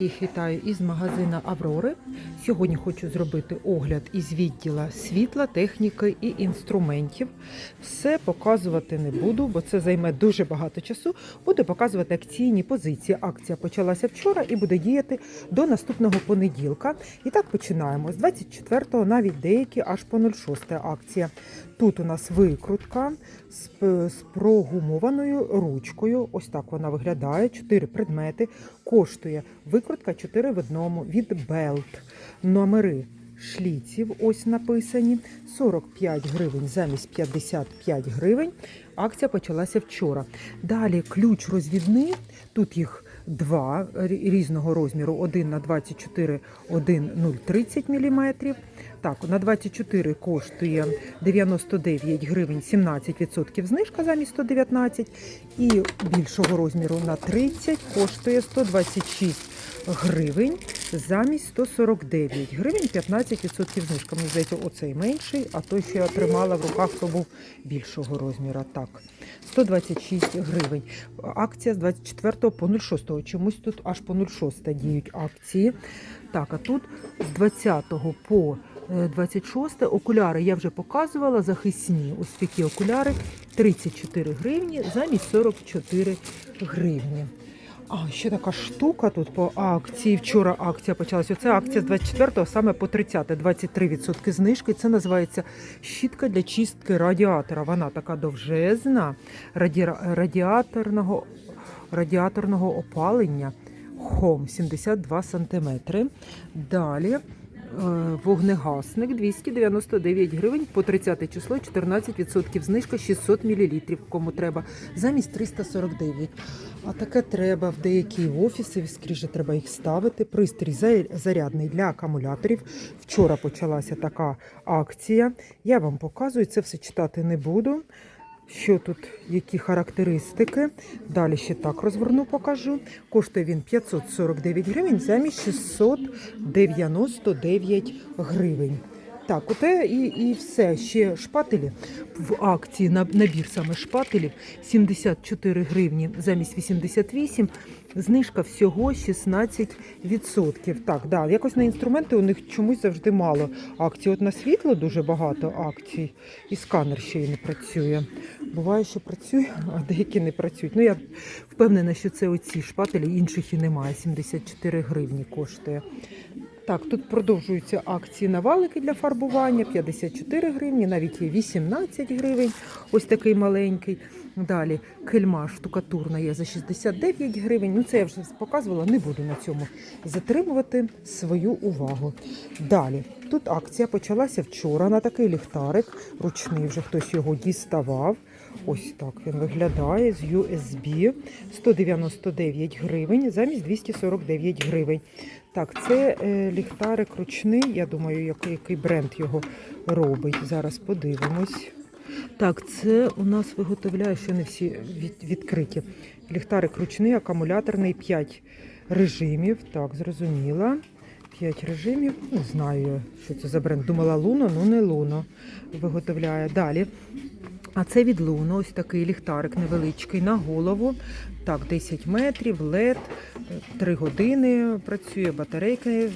Їх вітаю із магазина Аврори. Сьогодні хочу зробити огляд із відділа світла, техніки і інструментів. Все показувати не буду, бо це займе дуже багато часу. Буду показувати акційні позиції. Акція почалася вчора і буде діяти до наступного понеділка. І так починаємо. З 24-го навіть деякі аж по 06 акція. Тут у нас викрутка з, з прогумованою ручкою. Ось так вона виглядає. Чотири предмети. Коштує викрутка 4 в одному від Belt. Номери шліців ось написані. 45 гривень замість 55 гривень. Акція почалася вчора. Далі ключ розвідний. Тут їх два різного розміру: один на 24, один 0,30 мм. Так, на 24 коштує 99 гривень 17% знижка замість 119. І більшого розміру на 30 коштує 126 гривень замість 149 гривень 15% знижка. Мені здається, оцей менший, а той, що я тримала в руках, то був більшого розміру. Так, 126 гривень. Акція з 24 по 06. Чомусь тут аж по 06 діють акції. Так, а тут з 20 по 26 окуляри я вже показувала, захисні. Ось такі окуляри 34 гривні замість 44 гривні. А ще така штука тут по акції. Вчора акція почалася. Це акція з 24-го, саме по 30, 23% знижки. Це називається щітка для чистки радіатора. Вона така довжезна, раді- радіаторного, радіаторного опалення. Хом 72 см. Далі вогнегасник 299 гривень по 30 число, 14% знижка 600 мл, кому треба, замість 349. А таке треба в деякі офіси, скріже треба їх ставити. Пристрій зарядний для акумуляторів. Вчора почалася така акція. Я вам показую, це все читати не буду. Що тут, які характеристики. Далі ще так розверну, покажу. Коштує він 549 гривень замість 699 гривень. Так, оте і, і все. Ще шпателі в акції на набір саме шпателів 74 гривні замість 88. Знижка всього 16%. Так, да, якось на інструменти у них чомусь завжди мало акцій. От на світло дуже багато акцій, і сканер ще й не працює. Буває, що працює, а деякі не працюють. Ну я впевнена, що це оці шпателі, інших і немає. 74 гривні коштує. Так, тут продовжуються акції на валики для фарбування 54 гривні, навіть є 18 гривень. Ось такий маленький. Далі кельма штукатурна є за 69 гривень. Ну це я вже показувала, не буду на цьому затримувати свою увагу. Далі тут акція почалася вчора на такий ліхтарик. Ручний вже хтось його діставав. Ось так він виглядає з USB 199 гривень замість 249 гривень. Так, це е, ліхтарик ручний. Я думаю, який, який бренд його робить. Зараз подивимось. Так, це у нас виготовляє, що не всі від, відкриті. Ліхтарик ручний, акумуляторний, 5 режимів. Так, зрозуміла. 5 режимів. Не знаю, що це за бренд. Думала Луно, ну не Луно виготовляє. Далі. А це від Луно, ось такий ліхтарик невеличкий на голову. Так, 10 метрів, LED, 3 години працює, батарейки,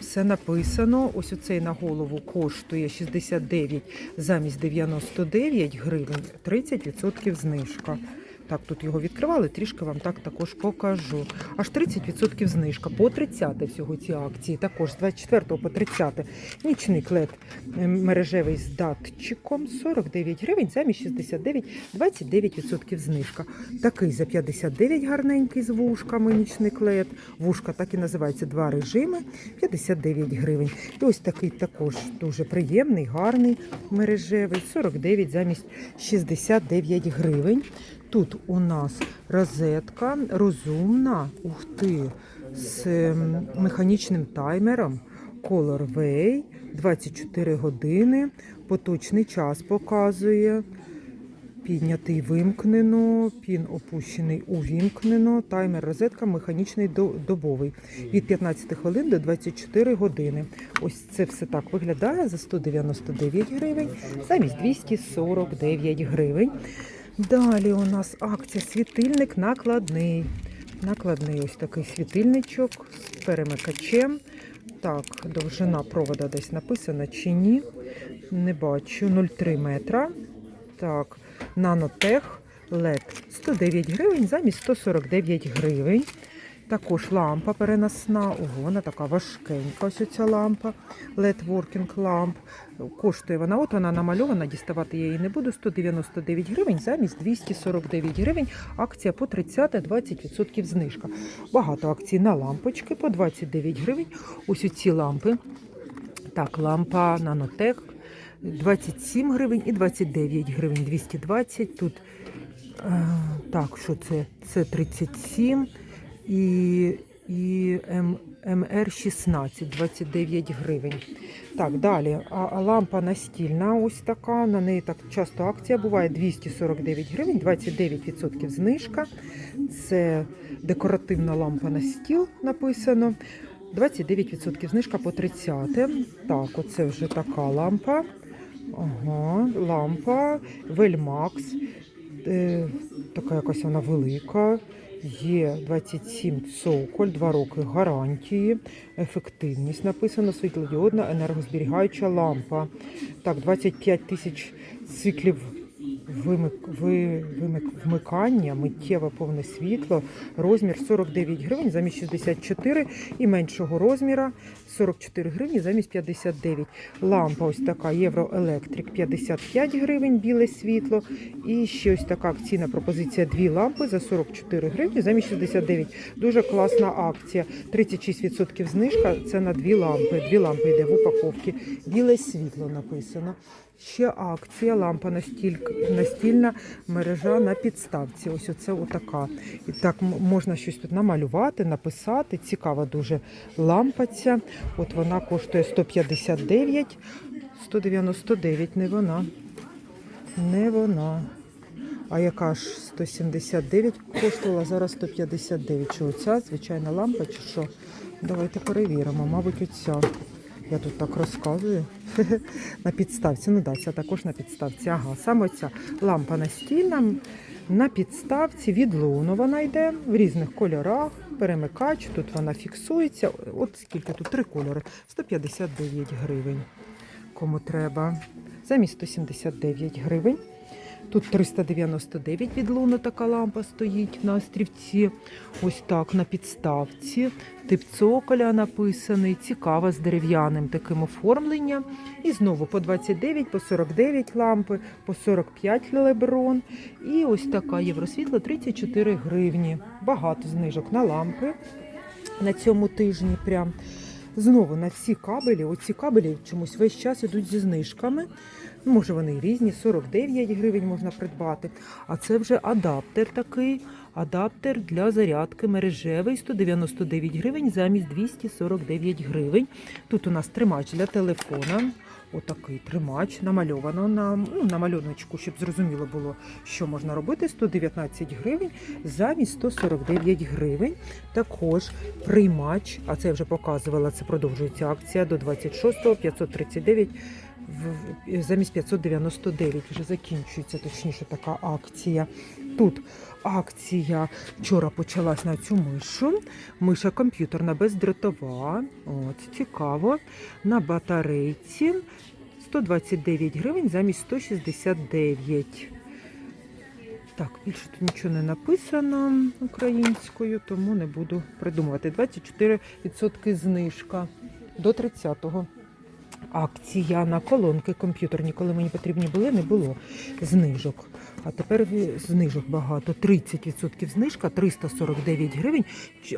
все написано. Ось оцей на голову коштує 69 замість 99 гривень, 30% знижка. Так, тут його відкривали, трішки вам так також покажу. Аж 30% знижка. По 30 всього ці акції. Також з 24 по 30 нічний клет мережевий з датчиком 49 гривень, замість 69, 29% знижка. Такий за 59 гарненький з вушками нічний клет. Вушка так і називається два режими, 59 гривень. І ось такий також дуже приємний, гарний мережевий, 49 замість 69 гривень. Тут у нас розетка розумна, ух ти, з механічним таймером Color Way, 24 години, поточний час показує. Піднятий вимкнено, пін опущений увімкнено, таймер розетка механічний добовий від 15 хвилин до 24 години. Ось це все так виглядає за 199 гривень, замість 249 гривень. Далі у нас акція світильник накладний. Накладний ось такий світильничок з перемикачем. Так, довжина провода десь написана чи ні. Не бачу. 0,3 метра. Так, нанотех LED 109 гривень замість 149 гривень. Також лампа переносна. Ого, вона така важкенька. Ось ця лампа. LED Working Lamp. Коштує вона, от вона намальована, діставати я її не буду. 199 гривень замість 249 гривень. Акція по 30 20% знижка. Багато акцій на лампочки по 29 гривень. Ось ці лампи. Так, лампа Нанотех 27 гривень і 29 гривень 220. Тут е, так, що це? Це 37 і, і МР 16, 29 гривень. Так, далі. А, лампа настільна, ось така. На неї так часто акція буває 249 гривень, 29% знижка. Це декоративна лампа на стіл написано. 29% знижка по 30. Так, оце вже така лампа. Ага, лампа Вельмакс. Така якась вона велика. Є 27 цоколь, 2 роки гарантії, ефективність написано, світлодіодна енергозберігаюча лампа. Так, 25 тисяч циклів вмикання, миттєве повне світло, розмір 49 гривень замість 64 і меншого розміра 44 гривні замість 59. Лампа ось така Євроелектрик 55 гривень, біле світло. І ще ось така акційна пропозиція. Дві лампи за 44 гривні замість 69. Дуже класна акція. 36% знижка. Це на дві лампи. Дві лампи йде в упаковці. Біле світло написано. Ще акція, лампа настільк- настільна мережа на підставці. Ось оце отака. І так можна щось тут намалювати, написати. Цікава дуже лампа ця. От вона коштує 159, 199, не вона. Не вона. А яка ж 179 коштувала, зараз 159. Чи оця звичайна лампа, чи що? Давайте перевіримо. Мабуть, оця. Я тут так розказую. на підставці. Ну да, ця також на підставці. Ага, саме ця лампа настільна. На підставці від луну вона йде в різних кольорах. Перемикач, тут вона фіксується. От скільки тут три кольори. 159 гривень. Кому треба. Замість 179 гривень. Тут 399 від луну така лампа стоїть на острівці. Ось так на підставці. Тип цоколя написаний. Цікава з дерев'яним таким оформленням. І знову по 29, по 49 лампи, по 45 леброн. І ось така євросвітло 34 гривні. Багато знижок на лампи на цьому тижні. Прям. Знову на всі кабелі, оці кабелі чомусь весь час ідуть зі знижками. Може вони різні, 49 гривень можна придбати. А це вже адаптер такий. Адаптер для зарядки мережевий 199 гривень замість 249 гривень. Тут у нас тримач для телефона. Отакий тримач намальовано на, ну, на малюночку, щоб зрозуміло було, що можна робити. 119 гривень замість 149 гривень. Також приймач, а це я вже показувала, це продовжується акція до 26-го, 539 в- замість 599 вже закінчується точніше така акція. Тут акція вчора почалась на цю мишу. Миша комп'ютерна бездротова. От, цікаво. На батарейці 129 гривень замість 169. Так, більше тут нічого не написано українською, тому не буду придумувати. 24% знижка до 30-го. Акція на колонки комп'ютерні, коли мені потрібні були, не було знижок. А тепер знижок багато. 30% знижка, 349 гривень,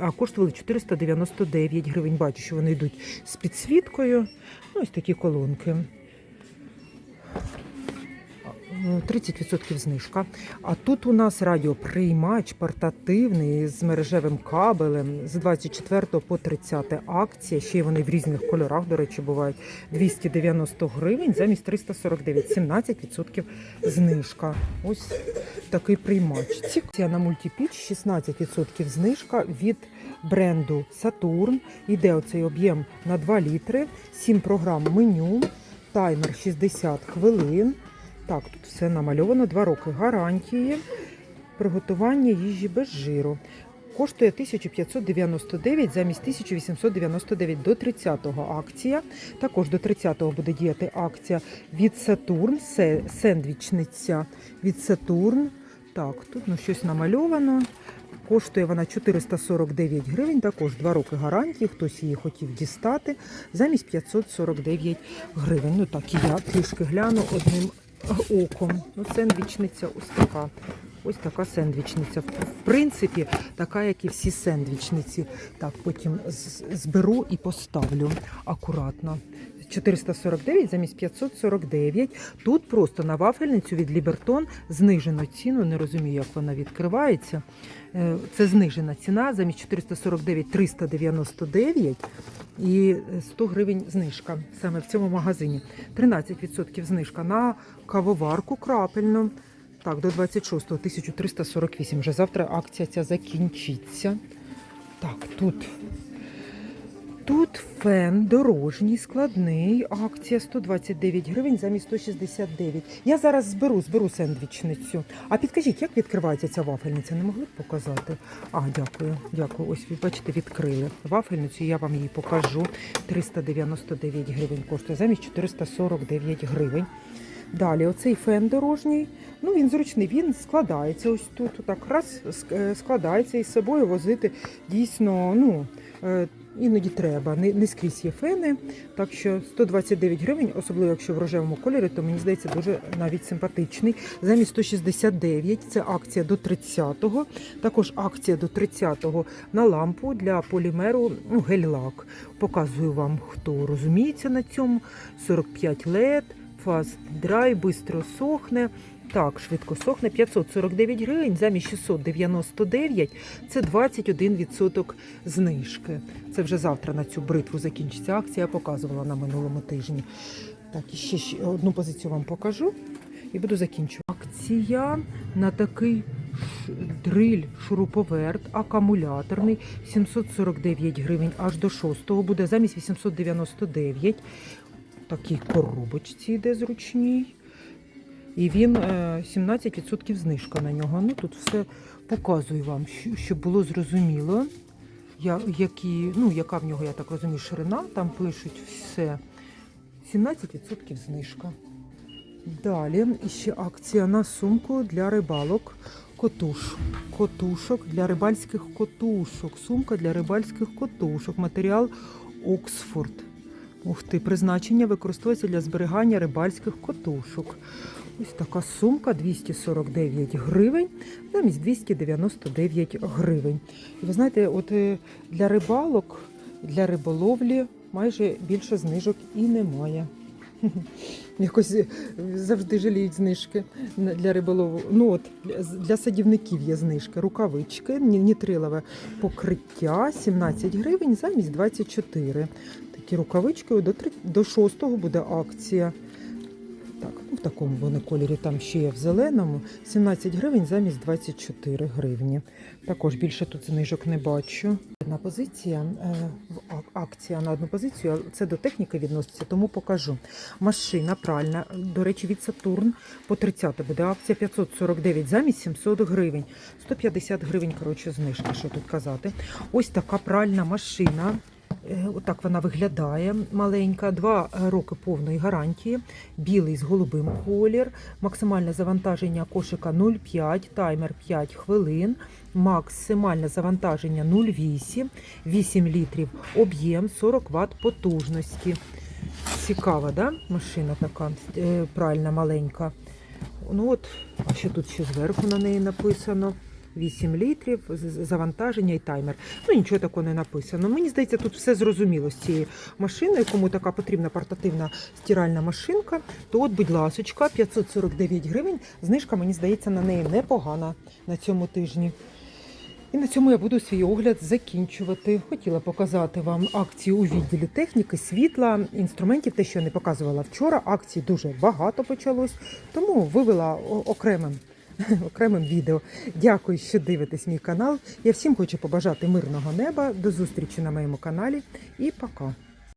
а коштували 499 гривень. Бачу, що вони йдуть з підсвіткою. Ось такі колонки. Е, 30% знижка. А тут у нас радіоприймач портативний з мережевим кабелем з 24 по 30 акція. Ще й вони в різних кольорах, до речі, бувають 290 гривень замість 349, 17% знижка. Ось такий приймач. Ціна на мультипіч 16% знижка від бренду Saturn. Йде оцей об'єм на 2 літри, 7 програм меню, таймер 60 хвилин. Так, тут все намальовано, 2 роки гарантії. Приготування їжі без жиру. коштує 1599 замість 1899 до 30-го акція. Також до 30-го буде діяти акція від Сатурн, сендвічниця від Сатурн. Так, тут ну, щось намальовано. Коштує вона 449 гривень, також 2 роки гарантії, хтось її хотів дістати, замість 549 гривень. Ну так, і я трішки гляну одним оком. Ну, сендвічниця ось така. Ось така сендвічниця. В принципі, така, як і всі сендвічниці. Так, потім зберу і поставлю акуратно. 449 замість 549. Тут просто на вафельницю від Лібертон знижено ціну. Не розумію, як вона відкривається. Е, Це знижена ціна замість 449 399 і 100 гривень знижка саме в цьому магазині. 13% знижка на кавоварку крапельну. Так, до 26-го 1348. Вже завтра акція ця закінчиться. Так, тут. Тут фен дорожній, складний, акція 129 гривень замість 169. Я зараз зберу, зберу сендвічницю. А підкажіть, як відкривається ця вафельниця? Не могли б показати? А, дякую, дякую. Ось ви бачите, відкрили вафельницю, я вам її покажу. 399 гривень коштує замість 449 гривень. Далі, оцей фен дорожній. Ну, він зручний, він складається ось тут. Так раз е, складається і з собою возити дійсно, ну. Іноді треба, не, не скрізь є фени. Так що 129 гривень, особливо якщо в рожевому кольорі, то мені здається дуже навіть симпатичний. Замість 169 це акція до 30-го. Також акція до 30-го на лампу для полімеру ну, гель-лак. Показую вам, хто розуміється на цьому. 45 LED, Fast Dry, бистро сохне. Так, швидко сохне 549 гривень замість 699 це 21% знижки. Це вже завтра на цю бритву закінчиться акція. Я показувала на минулому тижні. Так, і ще, ще одну позицію вам покажу і буду закінчувати. Акція на такий дриль шуруповерт акумуляторний 749 гривень аж до 6 буде замість 899. Такій коробочці йде зручній. І він е, 17% знижка на нього. Ну тут все показую вам, щоб було зрозуміло, які, ну, яка в нього, я так розумію, ширина. Там пишуть все. 17% знижка. Далі ще акція на сумку для рибалок. Котуш. Котушок для рибальських котушок. Сумка для рибальських котушок. Матеріал Оксфорд. Ух ти, призначення використовується для зберігання рибальських котушок. Ось така сумка 249 гривень, замість 299 гривень. І ви знаєте, от е, для рибалок, для риболовлі майже більше знижок і немає. Якось е, завжди жаліють знижки для риболову. Ну от для- садівників є знижки. Рукавички, ні- нітрилове покриття 17 гривень замість 24. Такі рукавички до 6 буде акція. В такому вони кольорі там ще є в зеленому. 17 гривень замість 24 гривні. Також більше тут знижок не бачу. Одна позиція, е, акція на одну позицію, це до техніки відноситься, тому покажу. Машина пральна, до речі, від Сатурн по 30 буде акція 549 замість 700 гривень. 150 гривень, коротше, знижка, що тут казати. Ось така пральна машина. Е, Отак вона виглядає маленька. Два роки повної гарантії. Білий з голубим колір. Максимальне завантаження кошика 0,5, таймер 5 хвилин. Максимальне завантаження 0,8, 8 літрів, об'єм 40 Вт потужності. Цікава, да? машина така е, пральна маленька. Ну от, а що тут ще зверху на неї написано? 8 літрів, завантаження і таймер. Ну нічого такого не написано. Мені здається, тут все зрозуміло з цією машиною. Кому така потрібна портативна стиральна машинка, то от, будь ласочка, 549 гривень. Знижка, мені здається, на неї непогана на цьому тижні. І на цьому я буду свій огляд закінчувати. Хотіла показати вам акцію у відділі техніки, світла, інструментів, те, що я не показувала вчора. Акцій дуже багато почалось, тому вивела окремим. Окремим відео. Дякую, що дивитесь мій канал. Я всім хочу побажати мирного неба. До зустрічі на моєму каналі і пока.